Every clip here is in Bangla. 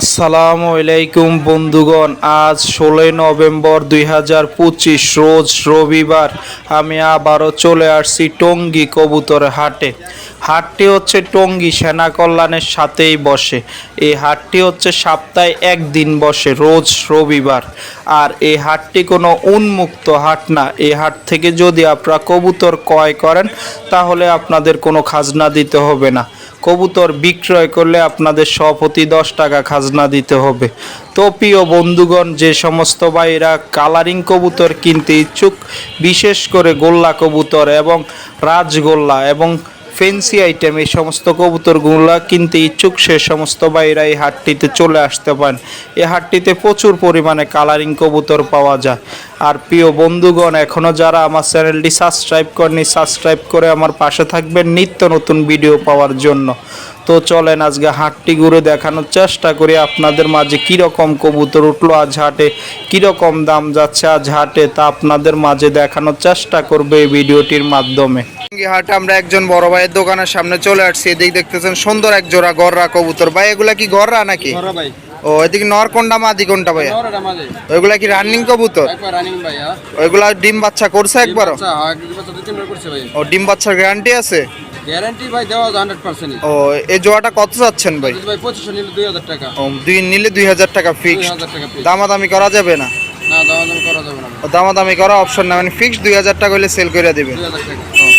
আসসালামু আলাইকুম বন্ধুগণ, আজ ষোলোই নভেম্বর দুই হাজার পঁচিশ, রোজ রবিবার আমি আবারও চলে আসছি টঙ্গি কবুতর হাটে। হাটটি হচ্ছে টঙ্গী সেনা কল্যাণের সাথেই বসে। এই হাটটি হচ্ছে সপ্তাহে একদিন বসে, রোজ রবিবার। আর এই হাটটি কোনো উন্মুক্ত হাট না। এই হাট থেকে যদি আপনারা কবুতর ক্রয় করেন, তাহলে আপনাদের কোনো খাজনা দিতে হবে না। কবুতর বিক্রয় করলে আপনাদের সপতি দশ টাকা খাজনা দিতে হবে। তো প্রিয় বন্ধুগণ, যে সমস্ত ভাইরা কালারিং কবুতর কিনতে ইচ্ছুক, বিশেষ করে গোল্লা কবুতর এবং রাজগোল্লা এবং ফেন্সি আইটেম, এই সমস্ত কবুতরগুলো কিনতে ইচ্ছুক সে সমস্ত বাইরা এই হাটটিতে চলে আসতে পারেন। এই হাটটিতে প্রচুর পরিমাণে কালারিং কবুতর পাওয়া যায়। আর প্রিয় বন্ধুগণ এখনও যারা আমার চ্যানেলটি সাবস্ক্রাইব করেনি সাবস্ক্রাইব করে আমার পাশে থাকবেন নিত্য নতুন ভিডিও পাওয়ার জন্য। তো চলেন আজকে হাটটি ঘুরে দেখানোর চেষ্টা করি আপনাদের মাঝে কীরকম কবুতর উঠল আজ হাটে কীরকম দাম যাচ্ছে আজ হাটে তা আপনাদের মাঝে দেখানোর চেষ্টা করবে এই ভিডিওটির মাধ্যমে। হাটে আমরা একজন বড় ভাইয়ের দোকানের সামনে চলে আসছি এদিক দেখতেছেন সুন্দর এক জোড়া গররা কবুতর। ভাই এগুলা কি গররা নাকি? ভাই। ও এদিকে নর কোনটা মাদি কোনটা ভাইয়া? ওইগুলা কি রানিং কবুতর? ওইগুলা ডিম বাচ্চা করছে একবারও? হ্যাঁ ও ডিম বাচ্চার গ্যারান্টি আছে? গ্যারান্টি ভাই দেওয়া হান্ড্রেড পার্সেন্ট ও এই জোড়াটা কত চাচ্ছেন ভাই? নিলে দুই টাকা। ও দুই নিলে দামাদামি করা যাবে না? না দাওয়া করা যাবে না দামাদামি করা অপশন না মানে ফিক্সড দুই হাজার টাকা হলে সেল করে দিবে টাকা।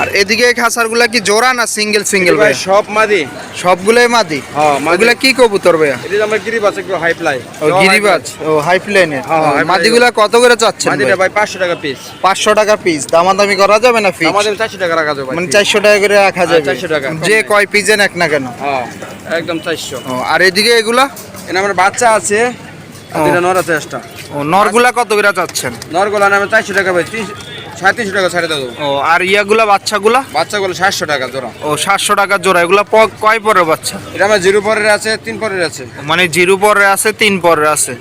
আর এদিকে খাসারগুলা কি জোড়া না সিঙ্গেল সিঙ্গেল ভাই সব মাদি। সবগুলাই মাদি? হ্যাঁ ওগুলা কি কবুতর ভাইয়া? এটা আমার গিরিব আছে একটু হাই ফ্লাই ও গিরিবাজ? ও হাই প্লেনের হ্যাঁ। মাদিগুলা কত করে চাচ্ছেন মাদিটা ভাই? পাঁচশো টাকা পিস পাঁচশো টাকা পিস দামাদামি করা যাবে না ফিক্স আমাদের চারশো টাকা রাখা যাবে মানে চারশো টাকা করে রাখা হ্যাঁ, যাবে। 400 টাকা। যে কয় পিজে নেক না কেন? হ্যাঁ একদম চারশো। ও আর এদিকে এগুলা? এখানে আমার বাচ্চা আছে। দুটা নর আছে এক্সট্রা ও নরগুলা কত করে চাচ্ছেন? নরগুলা আমি চারশো টাকা ভাই সাড়ে তিনশো টাকা ছাড়ে দেবো ও আর ইয়াগুলা বাচ্চাগুলা? বাচ্চাগুলো সাতশো টাকা জোড়া। ও সাতশো টাকা জোড়া। এগুলা কয় পরের বাচ্চা? এটা আমার জিরো পরের আছে তিন পরের আছে। মানে জিরো পরে আছে তিন পরে আছে।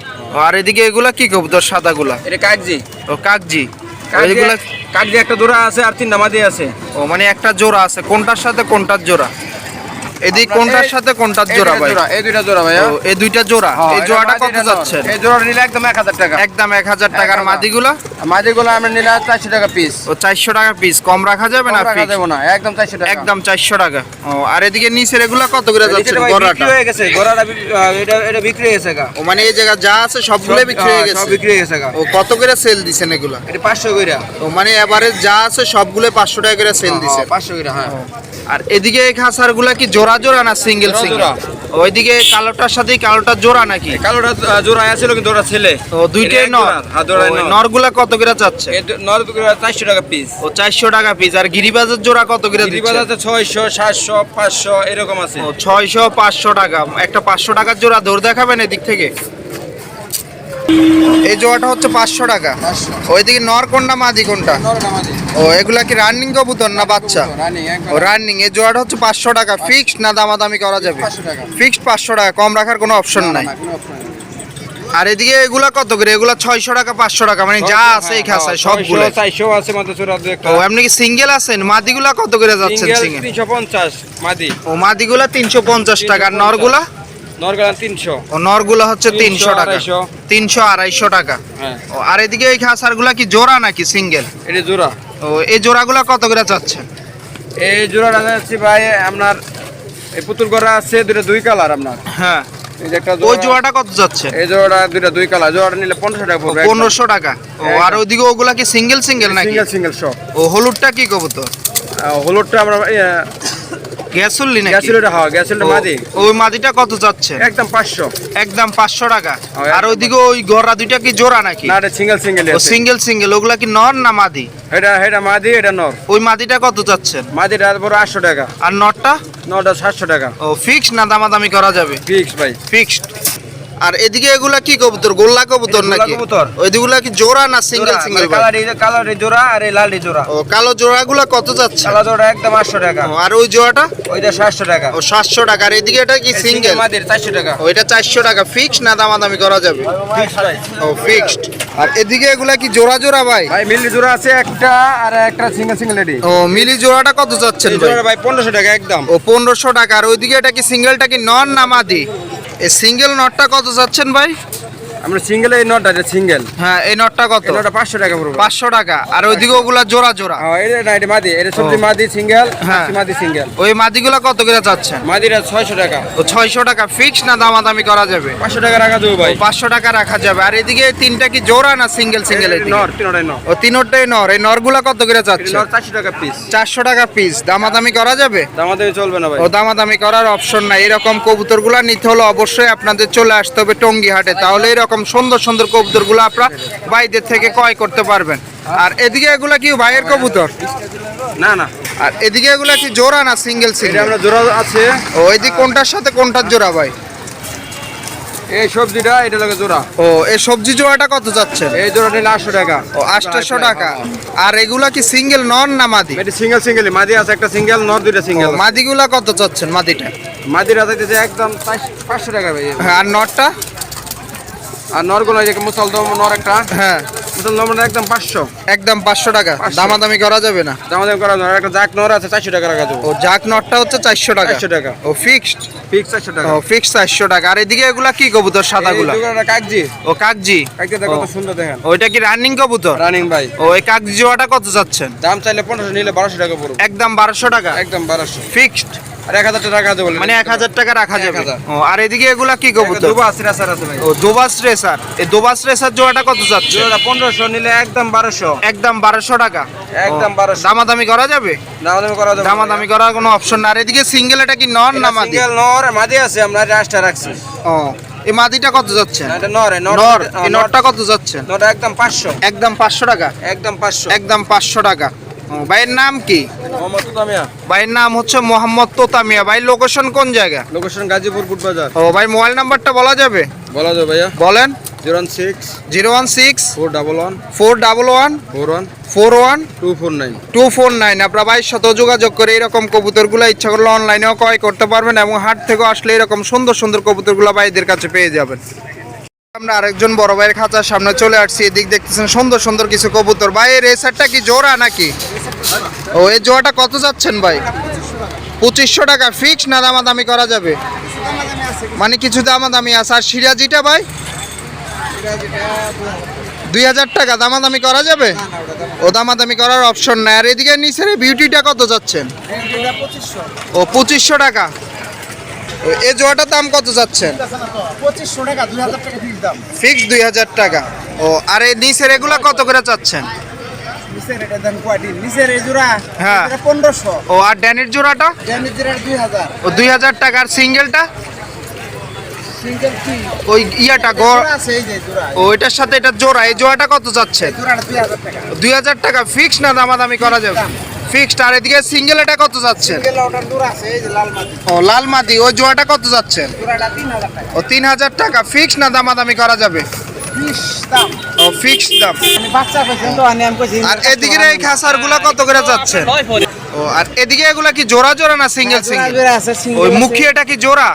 আর এদিকে এগুলা কি কবুতর সাদাগুলা? এটা কাগজি ও কাকজি। কাগজি এগুলা কাগজি একটা জোড়া আছে আর তিনটা মাদি আছে। ও মানে একটা জোড়া আছে। কোনটার সাথে কোনটার জোড়া? এদিকে কোনটার সাথে কোনটার জোড়া ভাই? এই দুইটা জোড়া ভাইয়া। ও, এই দুইটা জোড়া। এই জোড়াটা কত যাচ্ছে? এই জোড়া নিলে একদম এক হাজার টাকা। একদম এক হাজার টাকার হাজার। মাদিগুলা? মাদিগুলো আমরা নিলে চারশো টাকা পিস ও চারশো টাকা পিস কম রাখা যাবে না রাখা? দেবো না একদম চারশো টাকা। একদম চারশো টাকা। ও আর এদিকে নিচের এগুলা কত করে যাচ্ছে ভাই গড়াটা? বিক্রি হয়ে গেছে গড়াটা এটা এটা বিক্রি হয়ে গেছে ও মানে এই জায়গা যা আছে সবগুলো বিক্রি হয়ে গেছে? সব বিক্রি হয়ে গেছে ও কত করে সেল দিছেন এগুলা? এটা পাঁচশো কইরা। ও মানে এবারে যা আছে সবগুলো পাঁচশো টাকা করে সেল দিছে পাঁচশো কইরা হ্যাঁ। আর এদিকে এই খাসারগুলা কি জোড়া জোড়া জোড়া না সিঙ্গেল সিঙ্গেল? ওইদিকে কালোটার সাথে কালোটা জোড়া নাকি? কালোটা জোড়া আছিল কিন্তু ওটা ছেলে। ও দুইটাই নর? নরগুলা কত করে চাচ্ছে? নরগুলা দু- নর বিক্রি হয় চারশো টাকা পিস ও চারশো টাকা পিস আর গিরিবাজার জোড়া কত করে দিচ্ছে? গিরিবাজার ছয়শো সাতশো পাঁচশো এরকম আছে। ও ছয়শো পাঁচশো টাকা। একটা পাঁচশো টাকার জোড়া ধর দেখাবেন এদিক থেকে? এই জোড়াটা হচ্ছে পাঁচশো টাকা। ওইদিকে নর কোনটা মাদি কোনটা? ও এগুলা কি রানিং কবুতর না বাচ্চা? রানিং ও রানিং এই জোড়াটা হচ্ছে পাঁচশো টাকা। ফিক্সড না দামাদামি করা যাবে? ফিক্সড পাঁচশো টাকা কম রাখার কোনো অপশন নাই। আর এদিকে এগুলা কত করে? এগুলা ছয়শো টাকা পাঁচশো টাকা মানে যা আছে এই খাসায় হ্যাঁ, সবগুলো ছয়শো, চারশো আছে ও এমনি কি সিঙ্গেল আছেন? মাদিগুলা কত করে যাচ্ছেন সিঙ্গেল সিঙ্গেল তিনশো পঞ্চাশ মাদি। ও মাদিগুলা তিনশো পঞ্চাশ টাকা আর নরগুলা? নরগালা তিনশো। ও নরগুলা হচ্ছে তিনশো টাকা। হ্যাঁ। ও আর এদিকে এই খাসারগুলা কি জোড়া নাকি সিঙ্গেল? এটা জোড়া। ও এই জোড়াগুলা কত করে চাচ্ছেন এই জোড়াটা যাচ্ছে ভাই আপনার এই পুতুল আছে দুটো দুই কালার আপনার। হ্যাঁ। ওই জোড়াটা কত যাচ্ছে? এই জোড়াটা দুটো দুই কালার। জোড়াটা নিলে টাকা পড়বে। টাকা। ও আর ওইদিকে ওগুলা কি সিঙ্গেল সিঙ্গেল নাকি? সিঙ্গেল সিঙ্গেল সব। ও হলুদটা কি কবুতর? হলুদটা আমরা গ্যাসুল্লি নাকি? গ্যাসিলটা হ্যাঁ গ্যাসিলটা মাদি। ওই মাদিটা কত যাচ্ছে? একদম পাঁচশো। একদম পাঁচশো টাকা। আর ওইদিকে ওই গড়া দুইটা কি জোড়া নাকি? না এটা সিঙ্গেল সিঙ্গেল ও সিঙ্গেল সিঙ্গেল ওগুলা কি নর না মাদি? এটা এটা মাদি এটা নর। ওই মাদিটা কত যাচ্ছে? মাদিটা বড় আটশো টাকা। আর নরটা? নটা সাতশো টাকা। ও ফিক্স না দামাদামি করা যাবে? ফিক্স ভাই। ফিক্সড আর এদিকে এগুলা কি কবুতর? গোল্লা কবুতর নাকি? কবুতর। ওইদিকগুলা কি জোড়া না সিঙ্গেল সিঙ্গেল কালার এই কালার জোড়া আর এই লাল জোড়া। ও কালো জোড়াগুলা কত যাচ্ছে? কালা জোড়া একদম আটশো টাকা। আর ওই জোড়াটা? ওইটা সাতশো টাকা। ও সাতশো টাকা। আর এদিকে এটা কি সিঙ্গেল মাদির চারশো টাকা। ওইটা চারশো টাকা। ফিক্স না দামাদামি করা যাবে? ও ফিক্সড আর এদিকে এগুলা কি জোড়া জোড়া ভাই? ভাই মিলি জোড়া আছে একটা আর একটা সিঙ্গেল সিঙ্গেল রেডি ও মিলি জোড়াটা কত যাচ্ছেন ভাই? জোড়া ভাই পনেরোশো টাকা একদম। ও পনেরোশো টাকা। আর ওইদিকে এটা কি সিঙ্গেলটা কি নন না মাদি এই সিঙ্গেল নটটা কত যাচ্ছেন ভাই? আমরা সিঙ্গেল এই নটটা এটা সিঙ্গেল হ্যাঁ এই নটটা কত? এই নটটা পাঁচশো টাকা পড়বে। পাঁচশো টাকা। আর ওইদিকে ওগুলা জোড়া জোড়া। হ্যাঁ এটা না এটা মাদি এটা সবজি মাদি সিঙ্গেল হ্যাঁ। মাদি সিঙ্গেল ওই মাদিগুলা কত করে যাচ্ছেন মাদিরা ছয়শো টাকা। ও ছয়শো টাকা ফিক্স না দামাদামি করা যাবে? পাঁচশো টাকা রাখা দেবো ভাই। পাঁচশো টাকা রাখা যাবে। আর এদিকে তিনটা কি জোড়া না সিঙ্গেল সিঙ্গেল নর তিনটাই নর। ও তিনোটাই নর। এই নরগুলা কত করে যাচ্ছে নর চারশো টাকা পিস চারশো টাকা পিস দামাদামি করা যাবে? দামাদামি চলবে না ভাই। ও দামাদামি করার অপশন নাই। এরকম কবুতরগুলো নিতে হলে অবশ্যই আপনাদের চলে আসতে হবে টঙ্গি হাটে তাহলে এরকম সুন্দর সুন্দর কবুতরগুলো আপনারা বাইদের থেকে ক্রয় করতে পারবেন। আর এদিকে এগুলা কি ভাইয়ের কবুতর? না না। আর এদিকে এগুলা কি জোড়া না সিঙ্গেল সিঙ্গেল? আমরা জোড়া আছে। ও এদিক কোনটার সাথে কোনটার জোড়া ভাই? এই সবজিটা এটা লাগে জোড়া। ও এই সবজি জোড়াটা কত যাচ্ছে? এই জোড়াটা আটশো টাকা। ও আটশো টাকা। আর এগুলা কি সিঙ্গেল নন না মাদি? এটা সিঙ্গেল সিঙ্গেল মাদি আছে একটা সিঙ্গেল নর দুইটা সিঙ্গেল। মাদিগুলা কত চাচ্ছেন মাদিটা? মাদিরা যাইতেছে একদম পাঁচশো টাকা ভাই। হ্যাঁ আর নটটা? আর নরগুলো যে মুসলদম নর একটা? হ্যাঁ। মুসলদম একদম পাঁচশো। একদম পাঁচশো টাকা। দামাদামি করা যাবে না। দামাদাম করা একটা জাক নর আছে চারশো টাকা রাখা দেবো ও জাক নটটা হচ্ছে চারশো টাকা। চারশো টাকা। ও ফিক্সড ফিক্স চারশো টাকা। ও ফিক্সড চারশো টাকা। আর এদিকে এগুলা কি কবুতর সাদাগুলা? কাকজি। ও কাকজি। কাকজি কত ও। সুন্দর দেখেন। ওইটা কি রানিং কবুতর? রানিং ভাই। ও এই কাকজি কত যাচ্ছেন দাম চাইলে পনেরোশো নিলে বারোশো টাকা পড়বে। একদম বারোশো টাকা। একদম বারোশো। ফিক্সড আর এক হাজার টাকা রাখা দেবো মানে এক হাজার টাকা রাখা যাবে? 1000 ও আর এদিকে এগুলা কি কবুতর? দুবা আছে আছে ভাই। ও দোবাস রেসার এই দোবাস রেসার জোড়াটা কত যাচ্ছে? পনেরোশো নিলে একদম বারোশো। একদম বারোশো টাকা। একদম ও, 1200 দামাদামি করা যাবে? দামাদামি করা যাবে। দামাদামি করার কোনো অপশন না। আর এদিকে সিঙ্গেল এটা কি নন না মাদি? সিঙ্গেল নর মাদি আছে আমরা রাস্তা রাখছি। ও এই মাদিটা কত যাচ্ছে? না, এটা নর নর নর এই নটটা কত যাচ্ছে? নরটা একদম পাঁচশো। একদম পাঁচশো টাকা? একদম পাঁচশো। একদম পাঁচশো টাকা। ও, ভাইয়ের নাম কি? মোহাম্মদ তুতামিয়া। ভাইয়ের নাম হচ্ছে মোহাম্মদ তোতামিয়া। ভাই লোকেশন কোন জায়গা? লোকেশন গাজীপুর বাজার। ও ভাই মোবাইল নাম্বারটা বলা যাবে? বলা যাবে ভাইয়া। বলেন। Zero six zero one six four double one four double one four one four one two four nine. Two four nine. আপনারা যোগাযোগ করে এরকম কবুতরগুলো ইচ্ছা করলে অনলাইনেও ক্রয় করতে পারবেন এবং হাট থেকেও আসলে এরকম সুন্দর সুন্দর কবুতরগুলো ভাইদের কাছে পেয়ে যাবেন। আমরা আরেকজন বড় ভাইয়ের খাঁচার সামনে চলে আসছি। এদিক দেখতেছেন সুন্দর সুন্দর কিছু কবুতর। ভাই, এর রেসারটা কি জোড়া নাকি? ও, এই জোড়াটা কত যাচ্ছেন ভাই? পঁচিশশো টাকা ফিক্স না দামাদামি করা যাবে? মানে কিছু দামাদামি আছে। আর সিরাজিটা ভাই? দুই হাজার টাকা দামাদামি করা যাবে? ও, দামাদামি করার অপশন নাই। আর এদিকে নিচের বিউটিটা কত যাচ্ছেন? ও, পঁচিশশো টাকা। এ জোয়াটার দাম কত পঁচিশশো টাকা দুই হাজার টাকা ফিক্স দাম। ফিক্স দুই হাজার টাকা। ও আর এই নিচের এগুলা কত করে চাচ্ছেন? নিচের এটা দেন কোয়াটি নিচের এই জোড়া হ্যাঁ। পনেরোশো। ও আর ড্যানের জোড়াটা? দুই হাজার। ও দুই হাজার টাকা। আর সিঙ্গেলটা ওই ইয়াটা সাথে এটা জোড়া এই জোড়াটা কত টাকা। দুই হাজার টাকা ফিক্স না দামাদামি করা যাবে? ফিক্সড আর এদিকে সিঙ্গেল এটা কত যাচ্ছে? ও লাল মাদি ওই জোয়াটা কত যাচ্ছে? ও তিন হাজার টাকা। ফিক্সড না দামাদামি করা যাবে? ও ফিক্স দাম আর এদিকে এই খাসারগুলা কত করে যাচ্ছে? ও আর এদিকে এগুলা কি জোড়া জোড়া না সিঙ্গেল সিঙ্গেল? ওই মুখী এটা কি জোড়া?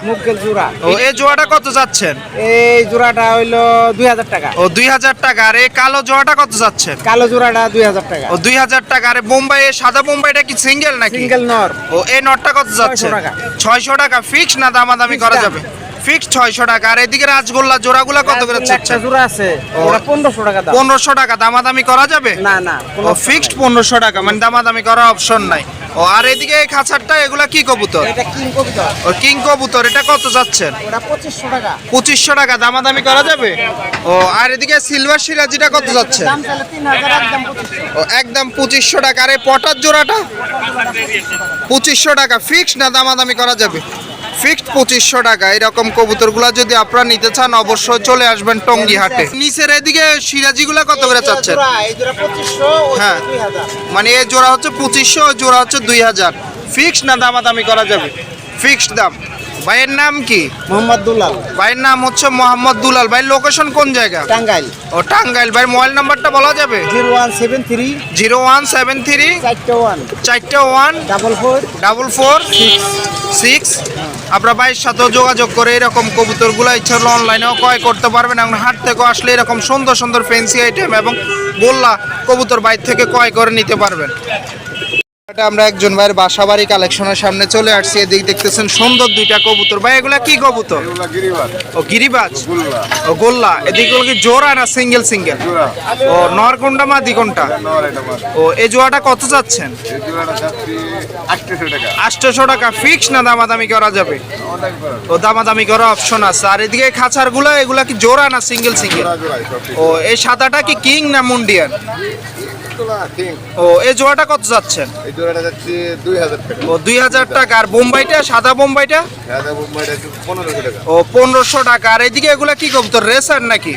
জোড়া। ও এই জোড়াটা কত যাচ্ছেন? এই জোড়াটা হইল দুই হাজার টাকা। ও দুই হাজার টাকা। আর এই কালো জোড়াটা কত যাচ্ছেন? কালো জোড়াটা দুই হাজার টাকা। ও দুই হাজার টাকা। আর বোম্বাই সাদা বোম্বাইটা কি সিঙ্গেল নাকি? সিঙ্গেল নর। ও এই নটটা কত যাচ্ছে? টাকা। ছয়শো টাকা। ফিক্স না দামাদামি করা যাবে? ফিক্স ছয়শো টাকা। আর এদিকে রাজগোল্লা জোড়াগুলা কত করে একটা জোড়া আছে। ওটা পনেরোশো টাকা দাম। পনেরোশো টাকা। দামাদামি করা যাবে? না না ও ফিক্সড পনেরোশো টাকা। মানে দামাদামি করার অপশন নাই। ও আর এদিকে এই খাঁচারটা এগুলা কি কবুতর? এটা কিং কবিতা ও কিং কবুতর। এটা কত যাচ্ছেন? ওটা পঁচিশশো টাকা। পঁচিশশো টাকা। দামাদামি করা যাবে? ও আর এদিকে সিলভার সিরাজিটা কত যাচ্ছে? দাম তিন হাজার একদম পঁচিশশো। ও একদম পঁচিশশো টাকা। আর এই পটার জোড়াটা? পঁচিশশো টাকা। ফিক্সড না দামাদামি করা যাবে? ফিক্সড পঁচিশশো টাকা। এরকম কবুতরগুলা যদি আপনারা নিতে চান অবশ্যই চলে আসবেন টঙ্গি হাটে। নিচের এদিকে সিরাজিগুলা কত করে চাচ্ছেন? হ্যাঁ। মানে এই জোড়া হচ্ছে পঁচিশশো জোড়া হচ্ছে দুই হাজার। ফিক্সড না দামাদামি করা যাবে? ফিক্সড দাম। ভাইয়ের নাম কি? মোহাম্মদ দুলাল। ভাইয়ের নাম হচ্ছে মোহাম্মদ দুলাল। ভাই লোকেশন কোন জায়গা? টাঙ্গাইল। ও টাঙ্গাইল। ভাই মোবাইল নাম্বারটা বলা যাবে? Zero one seven three zero one seven three চারটে ওয়ান। চারটে one double four double four six. আপনার ভাইয়ের সাথেও যোগাযোগ করে এরকম কবুতরগুলো ইচ্ছা হলো অনলাইনেও ক্রয় করতে পারবেন এবং হাট থেকেও আসলে এরকম সুন্দর সুন্দর ফেন্সি আইটেম এবং গোল্লা কবুতর বাইর থেকে ক্রয় করে নিতে পারবেন। আমরা একজন ভাইয়ের বাসাবাড়ি কালেকশনের সামনে চলে আসছি। এদিক দেখতেছেন সুন্দর দুইটা কবুতর। ভাই এগুলা কি কবুতর? ও গিরিবাজ? ও গোল্লা। এদিকে কি জোড়া না সিঙ্গেল সিঙ্গেল? ও নর কোনটা মাদি কোনটা? ও এই জোড়াটা কত যাচ্ছেন আটশোশো টাকা। ফিক্স না দামাদামি করা যাবে? ও দামাদামি করা অপশন আছে। আর এদিকে খাঁচারগুলো এগুলা কি জোড়া না সিঙ্গেল সিঙ্গেল ও এই সাদাটা কি কিং না মুন্ডিয়ান? ও এই জোড়াটা কত যাচ্ছেন ও দুই হাজার টাকা। আর বোম্বাইটা সাদা বোম্বাইটা? ও পনেরোশো টাকা। আর এদিকে এগুলা কি কবুতর? রেসার নাকি?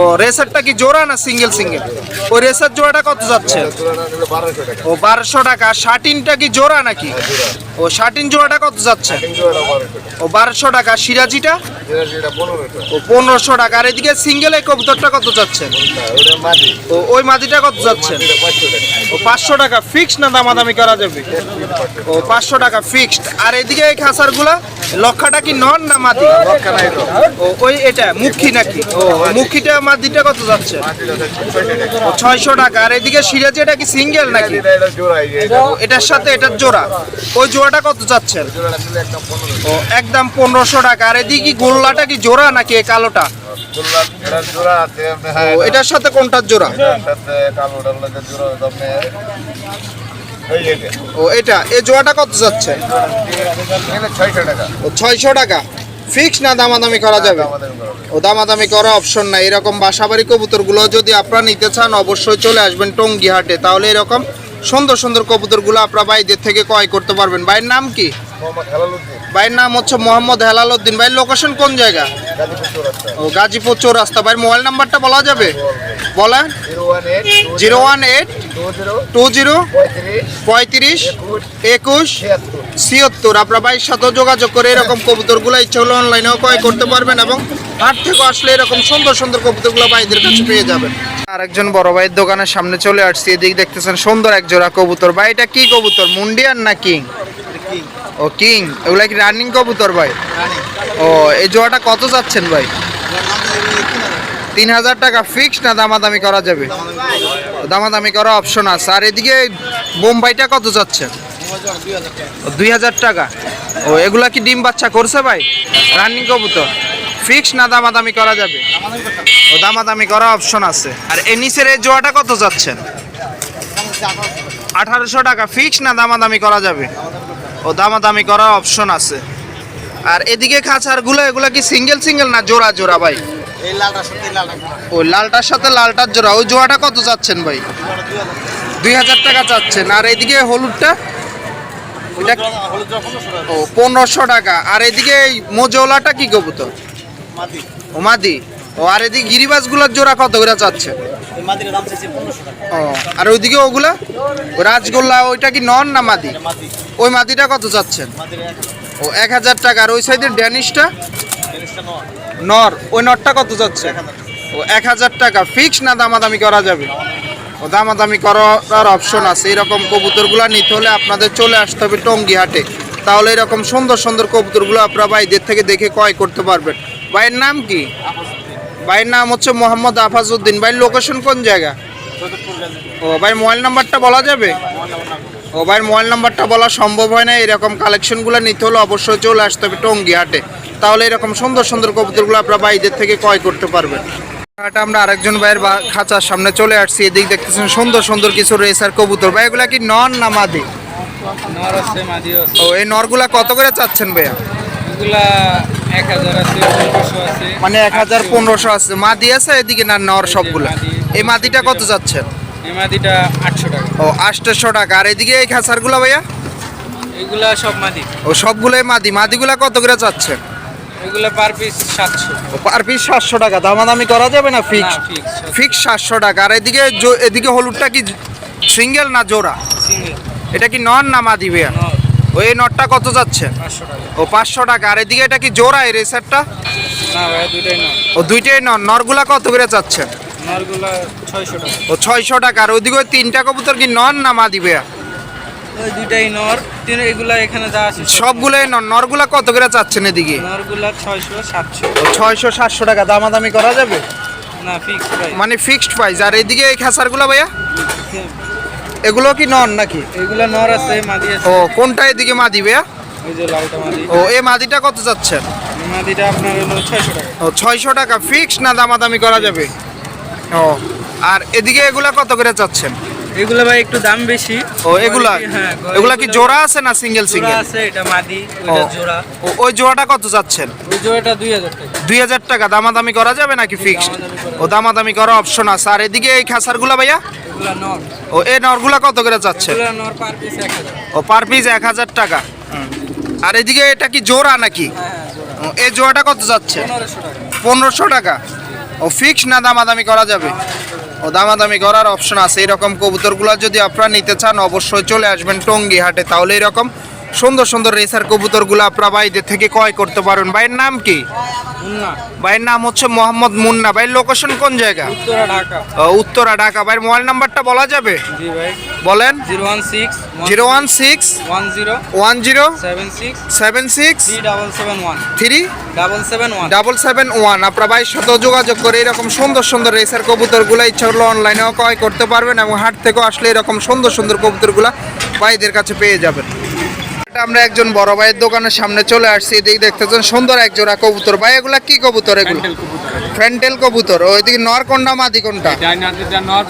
ও রেসারটা কি জোড়া না সিঙ্গেল সিঙ্গেল ওই রেসার জোড়াটা কত যাচ্ছে? ও বারোশো টাকা। শার্টিনটা কি জোড়া নাকি? ও শার্টিন জোড়াটা কত যাচ্ছে? ও বারোশো টাকা। সিরাজিটা? ও পনেরোশো টাকা। আর এদিকে সিঙ্গেল এই কবুতরটা কত যাচ্ছে? ও ওই মাদিটা কত যাচ্ছে ও পাঁচশো টাকা ফিক্সড না দামাদামি করা যাবে? ও পাঁচশো টাকা ফিক্সড আর এদিকে এই খাসারগুলা লক্ষাটা কি নন না মাদি ও ওই এটা মুখী নাকি? ও মুখীটা মাদিটা কত যাচ্ছে? ছয়শো টাকা। আর এদিকে সিরাজি এটা কি সিঙ্গেল নাকি? এটার সাথে এটার জোড়া। ওই জোড়াটা কত যাচ্ছেন? ও একদম পনেরোশো টাকা। আর এদিকে গোল্লাটা কি জোড়া নাকি এই কালোটা? ও এটার সাথে কোনটার জোড়া? ও এটা এই জোড়াটা কত যাচ্ছে? ছয়শো টাকা। ফিক্স না দামাদামি করা যাবে? ও দামাদামি করা অপশন নাই। এরকম বাসাবাড়ি কবুতরগুলো যদি আপনারা নিতে চান অবশ্যই চলে আসবেন টঙ্গি হাটে তাহলে এরকম সুন্দর সুন্দর কবুতরগুলো আপনারা বাইদের থেকে ক্রয় করতে পারবেন। ভাইয়ের নাম কি? ভাইয়ের নাম হচ্ছে মোহাম্মদ হেলাল উদ্দিন। ভাইয়ের লোকেশন কোন জায়গা? ও, গাজীপুর চৌরাস্তা। ভাইয়ের মোবাইল নাম্বারটা বলা যাবে? বলেন। Zero one eight two zero পঁয়ত্রিশ একুশ ছিয়াত্তর। আপনার ভাইয়ের সাথেও যোগাযোগ করে এরকম কবুতরগুলো ইচ্ছা হলে অনলাইনেও ক্রয় করতে পারবেন এবং হাট থেকে আসলে এরকম সুন্দর সুন্দর কবুতরগুলো ভাইদের কাছে পেয়ে যাবেন। আর একজন বড় ভাইয়ের দোকানের সামনে চলে আসছি। এদিক দেখতেছেন সুন্দর এক জোড়া কবুতর। ভাই, এটা কি কবুতর? মুন্ডিয়ান না কিং ও কিং এগুলা কি রানিং কবুতর ভাই? ও এই জোড়াটা কত যাচ্ছেন ভাই? তিন হাজার। টাকা ফিক্সড না দামাদামি করা যাবে? দামাদামি করা অপশন আছে। আর এদিকে বোম্বাইটা কত যাচ্ছে দুই হাজার টাকা। ও এগুলা কি ডিম বাচ্চা করছে ভাই? রানিং কবুতর। ফিক্স না দামাদামি করা যাবে? ও দামাদামি করা অপশন আছে। আর এ নিচের এই জোয়াটা কত যাচ্ছেন? আঠারোশো টাকা। ফিক্স না দামাদামি করা যাবে? ও দামাদামি করার অপশন আছে। আর এদিকে খাঁচারগুলো এগুলা কি সিঙ্গেল সিঙ্গেল না জোড়া জোড়া ভাই? এই লালটার সাথে ওই লালটার সাথে লালটার জোড়া। ওই জোড়াটা কত যাচ্ছেন ভাই? দুই হাজার টাকা। চাচ্ছেন। আর এদিকে হলুদটা? ও পনেরোশো টাকা। আর এদিকে এই মোজওয়ালাটা কি কবুতর? মাদি। ও, আর এদিকে গিরিবাজগুলোর জোড়া কত করে চাচ্ছে? ও, আর ওইদিকে ওগুলা? রাজগোল্লা, ওইটা কি নন না মাদি? ওই মাদিটা কত চাচ্ছেন? ও, এক হাজার টাকা। আর ওই সাইডের ড্যানিশটা? নর। ওই নরটা কত যাচ্ছে ও, এক হাজার টাকা। ফিক্স না দামাদামি করা যাবে? ও, দামাদামি করার অপশন আছে। এরকম কবুতরগুলো নিতে হলে আপনাদের চলে আসতে হবে টঙ্গি হাটে তাহলে এরকম সুন্দর সুন্দর কবুতরগুলো আপনারা ভাইদের থেকে দেখে ক্রয় করতে পারবেন। ভাইয়ের নাম কি? ভাইয়ের নাম হচ্ছে মোহাম্মদ আফাজউদ্দিন। ভাইয়ের লোকেশন কোন জায়গা? ও ভাই মোবাইল নাম্বারটা বলা যাবে? ও ভাইয়ের মোবাইল নাম্বারটা বলা সম্ভব হয় না এরকম কালেকশনগুলো নিতে হলে অবশ্যই চলে আসতে হবে টঙ্গি হাটে তাহলে এরকম সুন্দর সুন্দর কবুতরগুলো আপনারা ভাইদের থেকে ক্রয় করতে পারবেন। হাটে আমরা আরেকজন ভাইয়ের খাঁচার সামনে চলে আসছি এদিক দেখতেছেন সুন্দর সুন্দর কিছু রেসার কবুতর। ভাই এগুলা কি নন না মাদি? ও এই নরগুলা কত করে চাচ্ছেন ভাইয়া? এগুলা মানে এক হাজার পনেরোশো আছে। মাদি আছে এদিকে না নর সবগুলা। এই মাদিটা কত এই মাদিটা আটশো টাকা। ও টাকা। আর এদিকে এই খাঁচারগুলা ভাইয়া? এগুলা সব মাদি। ও সবগুলোই মাদি। মাদিগুলা কত করে চাচ্ছেন এগুলা পার পিস সাতশো। ও পার পিস সাতশো টাকা। দামাদামি করা যাবে না ফিক্স? ফিক্স টাকা। আর এদিকে এদিকে হলুদটা কি সিঙ্গেল না জোড়া? সিঙ্গেল। এটা কি নন না মাদি ভাইয়া? নর ও এই নটটা কত যাচ্ছে? ও পাঁচশো টাকা। আর এদিকে এটা কি জোড়া এই রেসারটা? দুইটাই নর ও দুইটাই নন নরগুলা কত করে টাকা। ও ছয়শো টাকা। আর ওইদিকে ওই তিনটা কবুতর কি নন না মাদি ভাইয়া? ওই দুইটাই নর। তিন এগুলা এখানে যা আছে সব সবগুলোই নন নরগুলা কত করে চাচ্ছেন এদিকে? নরগুলা ছয়শো সাতশো। ও ছয়শো টাকা। দামাদামি করা যাবে? না প্রাইস মানে ফিক্সড প্রাইস আর এদিকে এই খাসারগুলা ভাইয়া? এগুলো কি নন নাকি? এগুলো নর আছে মাদি আছে। ও কোনটা এদিকে মাদি ভাইয়া? এই যে লালটা মাদি। ও এই মাদিটা কত যাচ্ছেন? মাদিটা আপনার হলো ছয়শো টাকা। ও ছয়শো টাকা। ফিক্স না দামাদামি করা যাবে? ও আর এদিকে এগুলা কত করে চাচ্ছেন এগুলা ভাই একটু দাম বেশি। ও এগুলা? হ্যাঁ এগুলা কি জোড়া আছে না সিঙ্গেল সিঙ্গেল আছে এটা মাদি জোড়া। ওই জোড়াটা কত যাচ্ছেন ওই জোড়াটা দুই হাজার টাকা। দুই হাজার টাকা দামাদামি করা যাবে নাকি ফিক্সড ও দামাদামি করা অপশন আছে। আর এদিকে এই খাসারগুলা ভাইয়া? ও এই নরগুলা কত করে চাচ্ছেন? এগুলা নর পার পিস এক হাজার। ও পার পিস এক হাজার টাকা। আর এদিকে এটা কি জোড়া নাকি? হ্যাঁ হ্যাঁ এই জোড়াটা কত যাচ্ছে পনেরোশো টাকা। পনেরোশো টাকা। ও ফিক্স না দামাদামি করা যাবে? ও দামাদামি করার অপশন আছে। এরকম কবুতরগুলো যদি আপনারা নিতে চান, অবশ্যই চলে আসবেন টঙ্গি হাটে। তাহলে এরকম সুন্দর সুন্দর রেসার কবুতরগুলো আপনারা ভাইদের থেকে ক্রয় করতে পারেন। ভাইয়ের নাম কি? ভাইয়ের নাম হচ্ছে মোহাম্মদ মুন্না। ভাইয়ের লোকেশন কোন জায়গা? উত্তরা ঢাকা। ও, উত্তরা ঢাকা। ভাইয়ের মোবাইল নাম্বারটা বলা যাবে? জি ভাই। বলেন। Zero one six zero one six one zero one zero seven six seven six three double seven one three double seven one double seven one. আপনার ভাইয়ের সাথে যোগাযোগ করে এরকম সুন্দর সুন্দর রেসার কবুতরগুলো ইচ্ছা হলো অনলাইনেও ক্রয় করতে পারবেন এবং হাট থেকেও আসলে এরকম সুন্দর সুন্দর কবুতরগুলো ভাইদের কাছে পেয়ে যাবেন। আমরা একজন বড় ভাইয়ের দোকানের সামনে চলে আসছি। এদিকে দেখতেছেন সুন্দর এক জোড়া কবুতর। ভাই এগুলা কি কবুতর এগুলো? ফ্যান্টেল কবুতর ও এদিকে নর কোনটা মাদি কোনটা? নর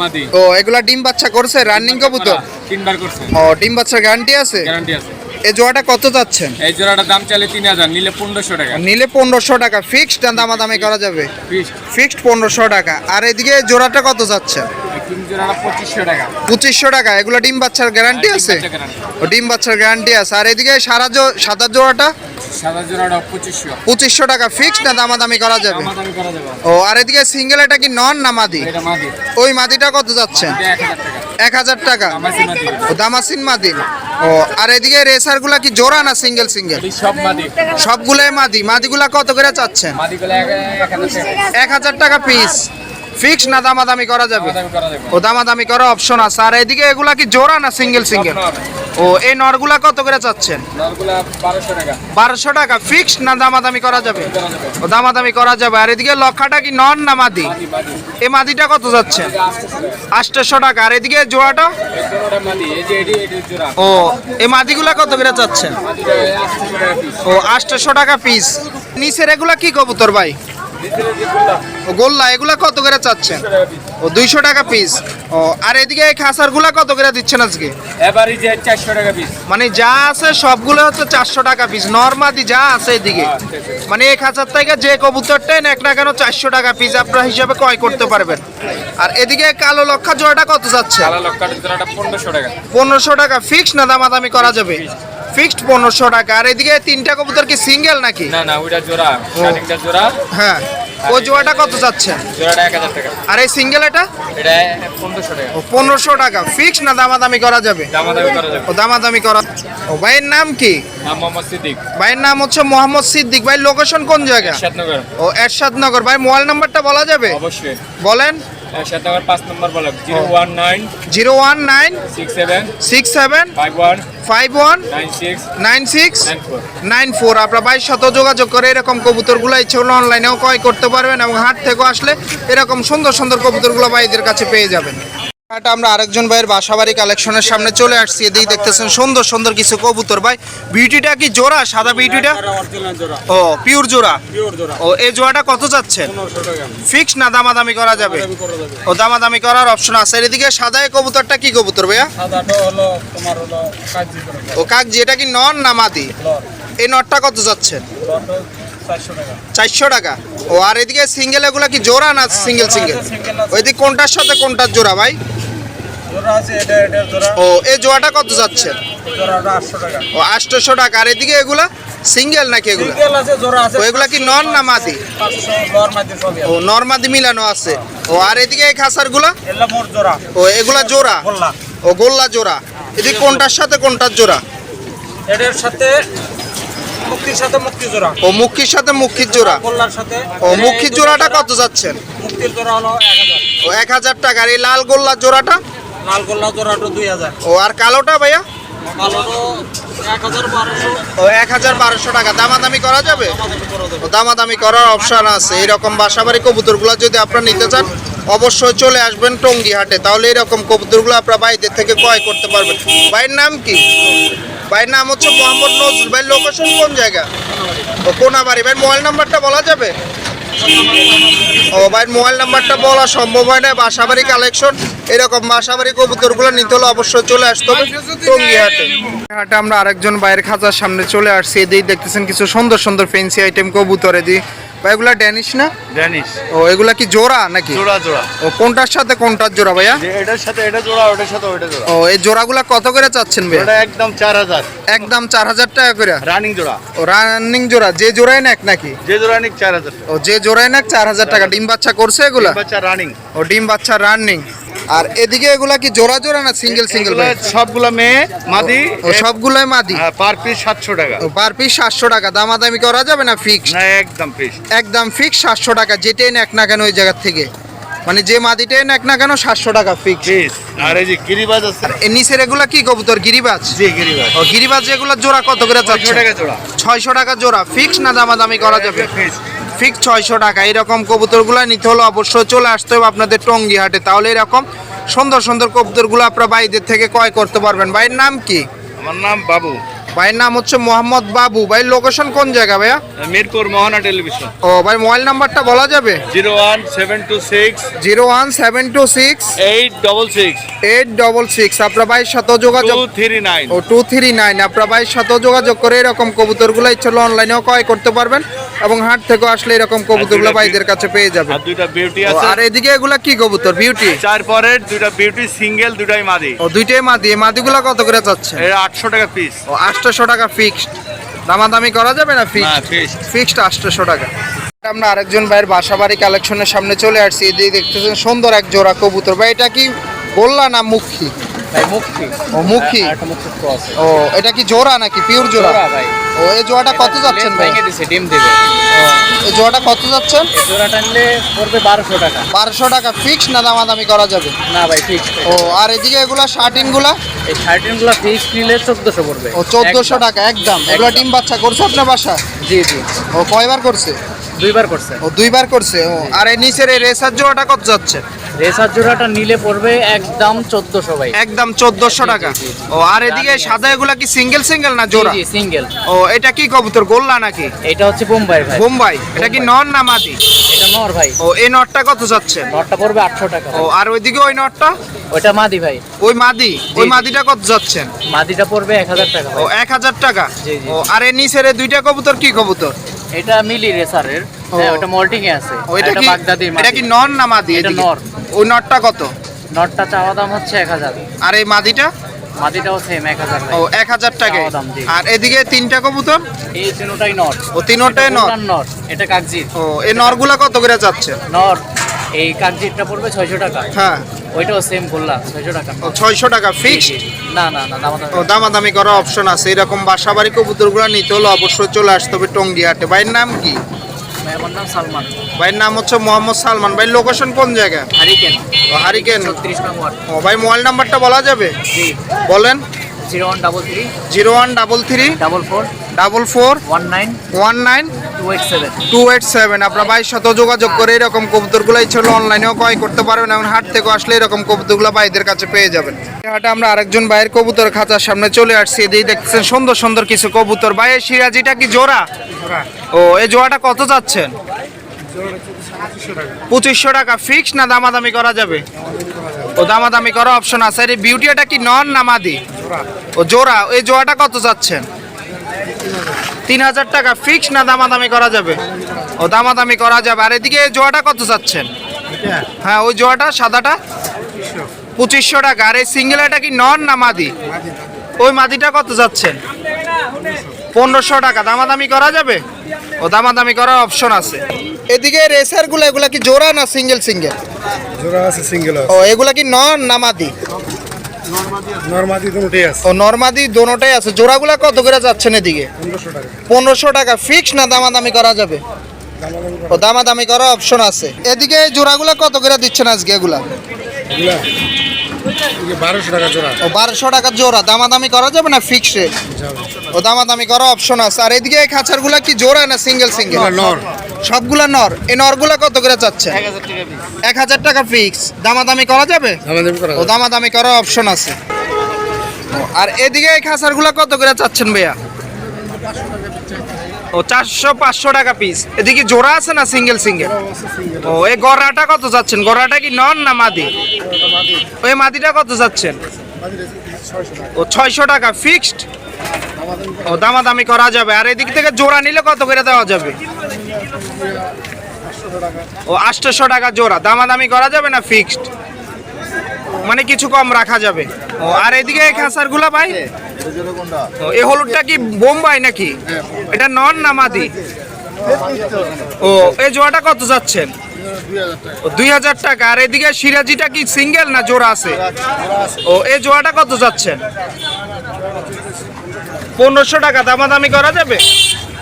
মাদি ও এগুলা ডিম বাচ্চা করছে রানিং কবুতর? তিনবার করছে। ও ডিম বাচ্চার গ্যারান্টি আছে? গ্যারান্টি আছে। এই জোড়াটা কত যাচ্ছেন? এই জোড়াটার দাম চাইলে তিন হাজার নিলে পনেরোশো টাকা। নিলে পনেরোশো টাকা। ফিক্সড দামাদামি করা যাবে? ফিক্সড পনেরোশো টাকা। আর এদিকে জোড়াটা কত যাচ্ছে? জোড়াটা পঁচিশশো টাকা। এগুলো ডিম বাচ্চার গ্যারান্টি আছে? ও ডিম বাচ্চার গ্যারান্টি আছে। আর এদিকে সারা জো- সাদা জোড়াটা? পঁচিশশো। টাকা না দামাদামি করা যাবে? ও আর এদিকে সিঙ্গেল এটা কি নন না মাদি? মাদি। ওই মাদিটা কত এক হাজার টাকা। দামাসিন মাদি। ও আর এদিকে কি জোড়া না সিঙ্গেল সিঙ্গেল সব মাদি। সবগুলাই মাদি। মাদিগুলা কত করে চাচ্ছেন? এক হাজার টাকা। পিস ফিক্স না দামাদামি করা যাবে? করা যাবে। ও দামাদামি করা অপশন আছে। আর এদিকে এগুলা কি জোড়া না সিঙ্গেল সিঙ্গেল ও এই নরগুলা কত করে চাচ্ছেন? বারোশো টাকা। ফিক্স না দামাদামি করা যাবে? ও দামাদামি করা যাবে। আর এদিকে লক্ষাটা কি নন না মাদি? এই মাদিটা কত যাচ্ছে? আটশোশো। টাকা। আর এদিকে জোড়াটা? ও এই মাদিগুলা কত করে চাচ্ছেন? ও আটশোশো টাকা পিস নিচের এগুলা কি কবুতর ভাই? গোল্লা এগুলা কত করে চাচ্ছেন? ও দুইশো টাকা পিস ও আর এদিকে এই খাসারগুলা কত করে দিচ্ছেন আজকে? এবারই যে চারশো টাকা পিস মানে যা আছে সবগুলো হচ্ছে চারশো টাকা পিস নর্মাদি যা আছে এদিকে। মানে এক হাজার থেকে যে কবুতরটাই নেক না কেন চারশো টাকা পিস আপনারা হিসাবে ক্রয় করতে পারবেন। আর এদিকে কালো লক্ষা জোড়াটা কত যাচ্ছে? কালা লক্কার জোড়াটা পনেরোশো টাকা। পনেরোশো টাকা। ফিক্সড না দামাদামি করা যাবে? ফিক্সড পনেরোশো টাকা। আর এদিকে তিনটা কবুতর কি সিঙ্গেল নাকি? না না ওইটা জোড়া জোড়া। হ্যাঁ। ওই জোড়াটা কত যাচ্ছে? জোড়াটা এক হাজার টাকা। আর এই সিঙ্গেল এটা? এটা পনেরোশো টাকা। ও পনেরোশো টাকা। ফিক্সড না দামাদামি করা যাবে? দামাদামি করা যাবে। ও দামাদামি করা ও ভাইয়ের নাম কি? নাম মোহাম্মদ সিদ্দিক। ভাইয়ের নাম হচ্ছে মোহাম্মদ সিদ্দিক। ভাই লোকেশন কোন জায়গা? এরশাদনগর। ও এরশাদনগর। ভাই মোবাইল নাম্বারটা বলা যাবে? অবশ্যই। বলেন। এরশাদনগর পাঁচ নম্বর block zero one nine zero one nine six seven six seven five one five one nine six nine four. আপনার ভাইয়ের সাথে যোগাযোগ করে এরকম কবুতরগুলো ইচ্ছে হলো অনলাইনেও ক্রয় করতে পারবেন এবং হাট থেকেও আসলে এরকম সুন্দর সুন্দর কবুতরগুলো ভাইদের কাছে পেয়ে যাবেন। এটা আমরা আরেকজন ভাইয়ের বাসাবাড়ি কালেকশনের সামনে চলে আসছি। এদিকে দেখতেছেন সুন্দর সুন্দর কিছু কবুতর। ভাই বিউটিটা কি জোড়া সাদা বিউটিটা? ও পিওর জোড়া? ও এই জোড়াটা কত যাচ্ছে ফিক্স না দামাদামি করা যাবে? ও দামাদামি করার অপশন আছে। এদিকে সাদা এই কবুতরটা কি কবুতর ভাইয়া? ও কাকজি এটা কি নন না মাদি? এই নটটা কত যাচ্ছে চারশো টাকা। ও আর এদিকে সিঙ্গেল এগুলা কি জোড়া না সিঙ্গেল সিঙ্গেল ওইদিকে কোনটার সাথে কোনটার জোড়া ভাই? ও এই জোড়াটা কত যাচ্ছে? ও আটশোশো টাকা। আর এদিকে এগুলা? সিঙ্গেল নাকি এগুলা? এগুলা কি নন না মাদি? ও নর্মাদি মিলানো আছে। ও আর এদিকে এই খাসারগুলা? ও এগুলা জোড়া? ও গোল্লা জোড়া। এদিকে কোনটার সাথে কোনটার জোড়া? এটার সাথে মুক্তির সাথে মুক্তি জোড়া ও মুখির সাথে জোড়া সাথে ও মুখির জোড়াটা কত যাচ্ছেন? মুক্তির জোড়া হলো এক হাজার। ও এক হাজার টাকা। আর এই লাল গোল্লার জোড়াটা? লাল গোল্লা জোড়াটা দুই হাজার। ও আর কালোটা ভাইয়া? ও এক হাজার বারোশো টাকা। দামাদামি করা যাবে? দামাদামি করার অপশন আছে। এরকম বাসাবাড়ি কবুতরগুলো যদি আপনারা নিতে চান অবশ্যই চলে আসবেন টঙ্গি হাটে তাহলে এরকম কবুতরগুলো আপনারা বাইদের থেকে ক্রয় করতে পারবেন। ভাইয়ের নাম কি? ভাইয়ের নাম হচ্ছে মোহাম্মদ নজরুল। ভাই লোকেশন কোন জায়গা? ও কোনাবাড়ি ভাই মোবাইল নাম্বারটা বলা যাবে? ও ভাই মোবাইল নাম্বারটা বলা সম্ভব হয় না। বাসাবাড়ি কালেকশন এরকম বাসাবাড়ি কবুতরগুলো নিতে হলে অবশ্যই চলে আসতে হবে টঙ্গি হাটে আমরা আরেকজন বাইরের খাঁচার সামনে চলে আসছি। এদিকে দেখতেছেন কিছু সুন্দর সুন্দর ফেন্সি আইটেম কবুতরে ভাই এগুলা ড্যানিশ না? ড্যানিশ ও এগুলা কি জোড়া নাকি? জোড়া জোড়া। ও কোনটার সাথে কোনটার জোড়া ভাইয়া? এটার সাথে এটা জোড়া ওটার সাথে ওটা জোড়া। ও এই জোড়াগুলা কত করে চাচ্ছেন ভাই এটা একদম চার হাজার। একদম চার হাজার টাকা করে। রানিং জোড়া। ও রানিং জোড়া। যে জোড়ায় নাক নাকি? যে জোড়া নাক চার হাজার ও যে জোড়ায় নাক চার হাজার টাকা। ডিম বাচ্চা করছে এগুলা? বাচ্চা রানিং ও ডিম বাচ্চা রানিং আর এদিকে এগুলা কি জোড়া জোড়া না সিঙ্গেল সিঙ্গেল সবগুলো মেয়ে মাদি? সবগুলোই মাদি? পার পিস সাতশো টাকা। পার পিস সাতশো টাকা। দামাদামি করা যাবে না ফিক্স একদম পিস একদম ফিক্স সাতশো টাকা। যেটাই নেক না কেন ওই জায়গার থেকে। মানে যে মাদিটাই নেক না কেন সাতশো টাকা ফিক্স আর এই যে গিরিবাজ আছে। নিচের এগুলা কি কবুতর? গিরিবাজ? জি গিরিবাজ। ও গিরিবাজ এগুলা জোড়া কত করে ছয়শো চাচ্ছে টাকা জোড়া। ছয়শো টাকা জোড়া। ফিক্স না দামাদামি করা যাবে? ফিক্স ফিক্স ছয়শো টাকা। এরকম কবুতরগুলো নিতে হলে অবশ্যই চলে আসতে হবে আপনাদের টঙ্গি হাটে। তাহলে এরকম সুন্দর সুন্দর কবুতরগুলো আপনারা বাইদের থেকে ক্রয় করতে পারবেন। ভাইয়ের নাম কি? আমার নাম বাবু। ভাইয়ের নাম হচ্ছে মোহাম্মদ বাবু। ভাই লোকেশন কোন জায়গা ভাইয়া? মিরপুর মোহনা টেলিভিশন। ও ভাই মোবাইল নাম্বারটা বলা যাবে? Zero one seven two six. Zero one seven two six. Eight double six. Eight double six. আপনার ভাইয়ের সাথেও যোগাযোগ থ্রি নাইন। ও টু থ্রি নাইন। আপনার ভাইয়ের সাথেও যোগাযোগ করে এরকম কবুতরগুলো ইচ্ছে হলে অনলাইনেও ক্রয় করতে পারবেন। এবং হাট থেকেও আসলে এরকম কবুতরগুলো ভাইদের কাছে পেয়ে যাবে। আর দুইটা বিউটি আছে। আর এদিকে এগুলা কি কবুতর? বিউটি চার পরের দুইটা বিউটি সিঙ্গেল দুটাই মাদি। ও দুইটাই মাদি। এই মাদিগুলো কত করে যাচ্ছে এটা আটশো টাকা পিস ও আটশোশো টাকা ফিক্সড দামাদামি করা যাবে না না ফিক্সড ফিক্সড আটশোশো টাকা। আমরা আরেকজন ভাইয়ের বাসাবাড়ি কালেকশনের সামনে চলে আসছি। এদিকে দেখতেছেন সুন্দর এক জোড়া কবুতর। ভাই এটা কি বললা না মুখী? ও মুখী ক্রস ও এটা কি জোড়া নাকি? পিওর জোড়া? ভাই। ও এই জোড়াটা কত যাচ্ছেন ভাই? দিছে ডিম দেবে। ও, এই জোড়াটা কত যাচ্ছেন? পড়বে বারোশো টাকা। বারোশো টাকা ফিক্স না দামাদামি করা যাবে? না ভাই ফিক্স ও আর এদিকে এগুলা শার্টিনগুলা এই ফিক্স নিলে চোদ্দশো পড়বে। ও চোদ্দশো টাকা একদম। এগুলো ডিম বাচ্চা করছে আপনার বাসা জি জি। ও কয়বার করছে? দুইবার করছে। ও দুইবার করছে? ও আর এই নিচের এই রেসার জোড়াটা কত যাচ্ছে? রেসার জোড়াটা নিলে পড়বে একদম চোদ্দশো ভাই। একদম চোদ্দশো টাকা। ও আর এদিকে সাদা এগুলা কি সিঙ্গেল সিঙ্গেল না জোড়া? সিঙ্গেল ও এটা কি কবুতর গোল্লা নাকি? এটা হচ্ছে বোম্বাই ভাই। বোম্বাই। এটা কি নন না মাদি? এটা নর ভাই। ও এই নটটা কত যাচ্ছে? নরটা পড়বে আটশো টাকা ও আর ওইদিকে ওই নটটা ওইটা মাদি ভাই। ওই মাদি? ওই মাদিটা কত যাচ্ছেন মাদিটা পড়বে এক হাজার টাকা ও এক হাজার টাকা। ও আর এর নিচের দুইটা কবুতর কি কবুতর? এটা মিলি রেসারের। হ্যাঁ ওটা মল্টিং এ আছে। ওইটা কি বাগদাদি এটা কি নন না মাদি এটা নর। ওই নটটা কত? নটটা চাওয়া দাম হচ্ছে এক হাজার। আর এই মাদিটা? মাদিটাও সেম এক হাজার ও এক হাজার টাকা। আর এদিকে তিনটা কবুতর? এই তিনটাই নর। ও তিনোটাই নর। নর। এটা কাকজির। ও এই নরগুলা কত করে যাচ্ছে? নর এই কাকজিরটা পড়বে ছয়শো টাকা। হ্যাঁ। ওইটাও সেম বললাম ছয়শো টাকা ও ছয়শো টাকা ফিক্স না না না দাম ও দামাদামি করার অপশন আছে। এরকম বাসা বাড়ি কবুতরগুলো নিতে হলে অবশ্যই চলে আসতে হবে টঙ্গি হাটে ভাইয়ের নাম কি? আমার নাম সালমান। ভাইয়ের নাম হচ্ছে মোহাম্মদ সালমান। ভাই লোকেশন কোন জায়গা হারিকেন। ও হারিকেন। ছত্রিশ নম্বর। ও ভাই মোবাইল নাম্বারটা বলা যাবে? জি। বলেন। Zero one double three. Zero one double three. Double four. Double four. One nine. One nine. Two eight seven আপনার ভাইয়ের সাথে যোগাযোগ করে এরকম কবুতরগুলো ছিল অনলাইনেও ক্রয় করতে পারবেন এবং হাট থেকে আসলে এরকম কবুতরগুলো ভাইদের কাছে পেয়ে যাবেন। এই হাটে আমরা আরেকজন ভাইয়ের কবুতর খাঁচার সামনে চলে আসছি। এদিকে দেখছেন সুন্দর সুন্দর কিছু কবুতর। ভাইয়ের সিরাজিটা কি জোড়া? ও এই জোড়াটা কত যাচ্ছেন? পঁচিশশো টাকা। ফিক্স না দামাদামি করা যাবে? ও দামাদামি করা অপশন আছে। আর এই বিউটিটা কি নন না মাদি? ও জোড়া। এই জোড়াটা কত যাচ্ছেন? তিন হাজার টাকা ফিক্স না দামাদামি করা যাবে? ও দামাদামি করা যাবে। আর এদিকে জোয়াটা কত চাচ্ছেন? হ্যাঁ ওই জোয়াটা সাদাটা? পঁচিশশো। টাকা। আর এই সিঙ্গেল এটা কি নন না মাদি? ওই মাদিটা কত যাচ্ছেন পনেরোশো টাকা। দামাদামি করা যাবে? ও দামাদামি করার অপশন আছে। এদিকে রেসারগুলো এগুলা কি জোড়া না সিঙ্গেল সিঙ্গেল জোড়া আছে সিঙ্গেল ও এগুলা কি নন না মাদি? নর্মাদি দুটোই আছে। ও নর্মাদি দোনোটাই আছে। জোড়াগুলা কত করে যাচ্ছেন এদিকে? পনেরোশো টাকা। পনেরোশো টাকা। ফিক্স না দামাদামি করা যাবে? ও দামাদামি করার অপশন আছে। এদিকে জোড়াগুলা কত করে দিচ্ছেন আজকে এগুলা? বারোশো টাকা জোড়া। ও বারোশো টাকা জোড়া। দামাদামি করা যাবে না ফিক্সে ও দামাদামি করা অপশন আছে। আর এদিকে এই খাঁচারগুলা কি জোড়া না সিঙ্গেল সিঙ্গেল নর। সবগুলা নর। এই নরগুলা কত করে চাচ্ছেন? এক হাজার টাকা ফিক্স দামাদামি করা যাবে? ও দামাদামি করার অপশন আছে। আর এদিকে এই খাঁচারগুলা কত করে চাচ্ছেন ভাইয়া? ও, চারশো পাঁচশো টাকা পিস এদিকে জোড়া আছে না সিঙ্গেল সিঙ্গেল ও, এই গড়াটা কত চাচ্ছেন গড়াটা কি নন না মাদি? ওই মাদিটা কত চাচ্ছেন ও, ছয়শো টাকা ফিক্সড ও, দামাদামি করা যাবে। আর এদিক থেকে জোড়া নিলে কত করে দেওয়া যাবে? ও আটশোশো টাকা জোড়া। দামাদামি করা যাবে না ফিক্সড মানে কিছু কম রাখা যাবে। ও আর এদিকে খাসারগুলা ভাই? এই হলুদটা কি বোম্বাই নাকি? এটা নন না মাদি? ও এই জোড়াটা কত যাচ্ছেন? দুই হাজার টাকা। আর এদিকে সিরাজিটা কি সিঙ্গেল না জোড়া আছে? ও এই জোড়াটা কত যাচ্ছেন? পনেরোশো টাকা। দামাদামি করা যাবে?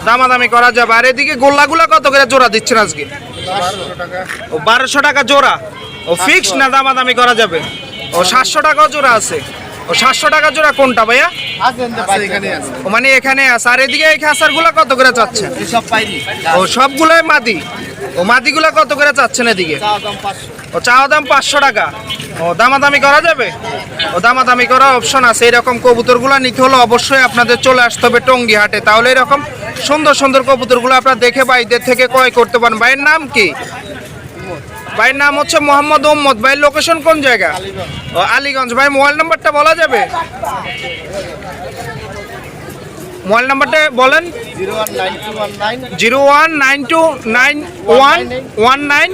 দামাদামি করা যাবে। আর এদিকে গোল্লাগুলা কত করে জোড়া দিচ্ছেন আজকে? ও বারোশো টাকা জোড়া। ও ফিক্স না দামাদামি করা যাবে? ও সাতশো টাকাও জোড়া আছে। ও সাতশো টাকা জোড়া কোনটা ভাইয়া? ও মানে এখানে আছে। আর এদিকে এই খাসারগুলা কত করে চাচ্ছেন ও সবগুলোই মাদি। ও মাদিগুলা কত করে চাচ্ছেন এদিকে? ও চাওয়া দাম পাঁচশো টাকা। ও দামাদামি করা যাবে? ও দামাদামি করা অপশন আছে। এরকম কবুতরগুলো নিতে হলে অবশ্যই আপনাদের চলে আসতে হবে টঙ্গি হাটে। তাহলে এরকম সুন্দর সুন্দর কবুতরগুলো আপনারা দেখে বাইদের থেকে ক্রয় করতে পারেন। ভাইয়ের নাম কি? ভাইয়ের নাম হচ্ছে মোহাম্মদ ওম্মদ। ভাইয়ের লোকেশন কোন জায়গা? ও, আলীগঞ্জ। ভাই, মোবাইল নাম্বারটা বলা যাবে? মোবাইল নাম্বারটা বলেন। Zero one nine two nine one one nine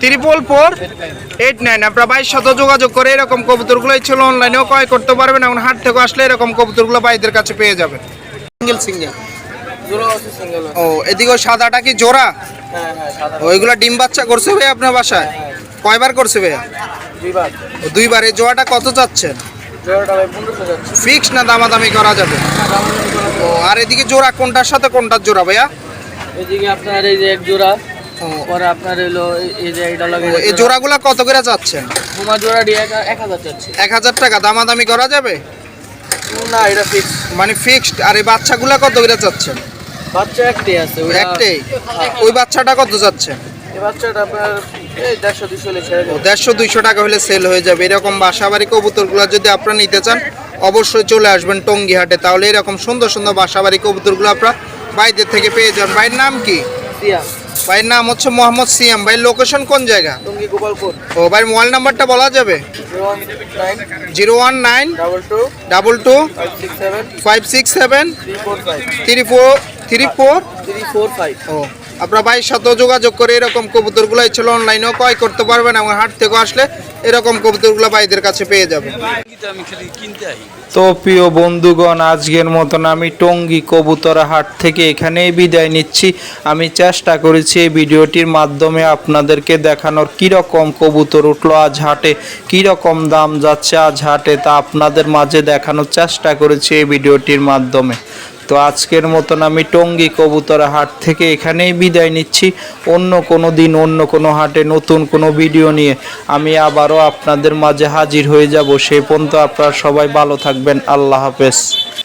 triple four eight nine. আপনারা বাইশ শত যোগাযোগ করে এরকম কবুতরগুলোই ছিল অনলাইনেও ক্রয় করতে পারবেন এখন হাট থেকে আসলে এরকম কবুতরগুলো ভাইদের কাছে পেয়ে যাবেন। Single single. ও এদিকে সাদাটা কি জোড়া? ও এগুলো ডিম বাচ্চা করছে ভাই আপনার বাসায়? কয়বার করছে ভাইয়া? দুইবার। এই জোড়াটা কত চাচ্ছেন? ফিক্স না দামাদামি করা যাবে? ও আর এদিকে জোড়া কোনটার সাথে কোনটার জোড়া ভাইয়া? এদিকে আপনার এই যে এক জোড়া পরে আপনার হলো এই- এই যে এটা লাগে এই জোড়াগুলা কত করে হুমা জোড়া দিয়ে টাকা। দামাদামি করা যাবে? না এটা ফিক্স মানে ফিক্সড আর এই বাচ্চাগুলা কত করে চাচ্ছেন? বাচ্চা একটাই আছে একটাই? ওই বাচ্চাটা কত যাচ্ছেন এই বাচ্চাটা আপনার দেড়শো দুইশো টাকা হলে সেল হয়ে যাবে। এরকম বাসাবাড়ি কবুতরগুলো যদি আপনারা নিতে চান অবশ্যই চলে আসবেন টঙ্গি হাটে তাহলে এরকম সুন্দর সুন্দর বাসাবাড়ি কবুতরগুলো আপনারা বাইদের থেকে পেয়ে যান ভাইয়ের নাম কি? ভাইয়ের নাম হচ্ছে মোহাম্মদ সিয়াম। ভাইয়ের লোকেশন কোন জায়গা? ও ভাইয়ের মোবাইল নাম্বারটা বলা যাবে? Zero one nine double two double two five six seven three four three four? Three four five. ও আপনারা ভাইয়ের সাথে যোগাযোগ করে এরকম কবুতরগুলো ছিল অনলাইনেও ক্রয় করতে পারবেন এবং হাট থেকে আসলে এরকম কবুতরগুলো ভাইদের কাছে পেয়ে যাবেন। তো প্রিয় বন্ধুগণ আজকের মতন আমি টঙ্গী কবুতর হাট থেকে এখানেই বিদায় নিচ্ছি। আমি চেষ্টা করেছি এই ভিডিওটির মাধ্যমে আপনাদেরকে দেখানোর কীরকম কবুতর উঠল আজ হাটে কীরকম দাম যাচ্ছে আজ হাটে তা আপনাদের মাঝে দেখানোর চেষ্টা করেছি এই ভিডিওটির মাধ্যমে। তো আজকের মতন আমি টঙ্গী কবুতর হাট থেকে এখানেই বিদায় নিচ্ছি। অন্য কোনো দিন, অন্য কোনো হাটে নতুন কোনো ভিডিও নিয়ে আমি আবারও আপনাদের মাঝে হাজির হয়ে যাব। সেই পর্যন্ত আপনারা সবাই ভালো থাকবেন। আল্লাহ হাফেজ।